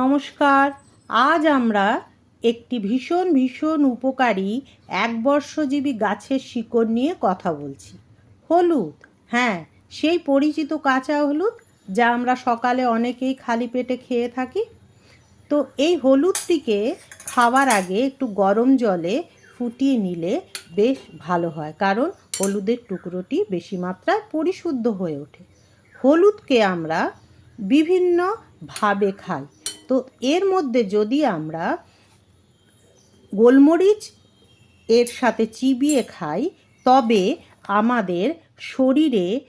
নমস্কার। আজ আমরা একটি ভীষণ ভীষণ উপকারী একবর্ষজীবী গাছের শিকড় নিয়ে কথা বলছি। হলুদ হ্যাঁ সেই পরিচিত কাঁচা হলুদ যা আমরা সকালে অনেকেই খালি পেটে খেয়ে থাকি। তো এই হলুদটিকে খাওয়ার আগে একটু গরম জলে ফুটিয়ে নিলে বেশ ভালো হয়, কারণ হলুদের টুকরোটি বেশি মাত্রায় পরিশুদ্ধ হয়ে ওঠে। হলুদকে আমরা বিভিন্নভাবে খাই। তো এর মধ্যে যদি আমরা গোলমরিচ এর সাথে চিবিয়ে খাই, তবে আমাদের শরীরে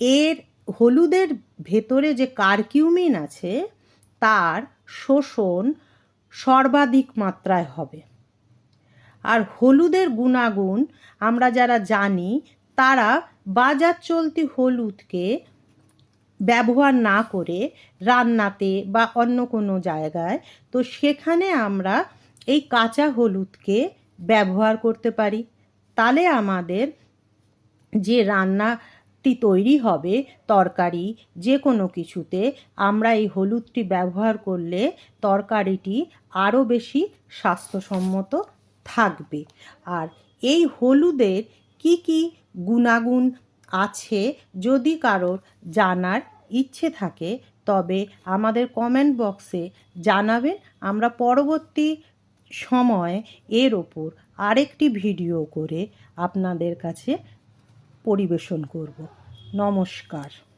এর হলুদের ভেতরে যে কারকিউমিন আছে, তার শোষণ সর্বাধিক মাত্রায় হবে। আর হলুদের গুণাগুণ আমরা যারা জানি, তারা বাজার চলতি হলুদকে ব্যবহার না করে রান্নাতে বা অন্য কোনো জায়গায়, তো সেখানে আমরা এই কাঁচা হলুদকে ব্যবহার করতে পারি। তাহলে আমাদের যে রান্নাটি তৈরি হবে, তরকারি, যে কোনো কিছুতে আমরা এই হলুদটি ব্যবহার করলে তরকারিটি আরও বেশি স্বাস্থ্যসম্মত থাকবে। আর এই হলুদের কি কি গুণাগুণ আছে যদি কারোর জানার ইচ্ছে থাকে, তবে আমাদের কমেন্ট বক্সে জানাবেন। আমরা পরবর্তী সময় এর ওপর আরেকটি ভিডিও করে আপনাদের কাছে পরিবেশন করব। নমস্কার।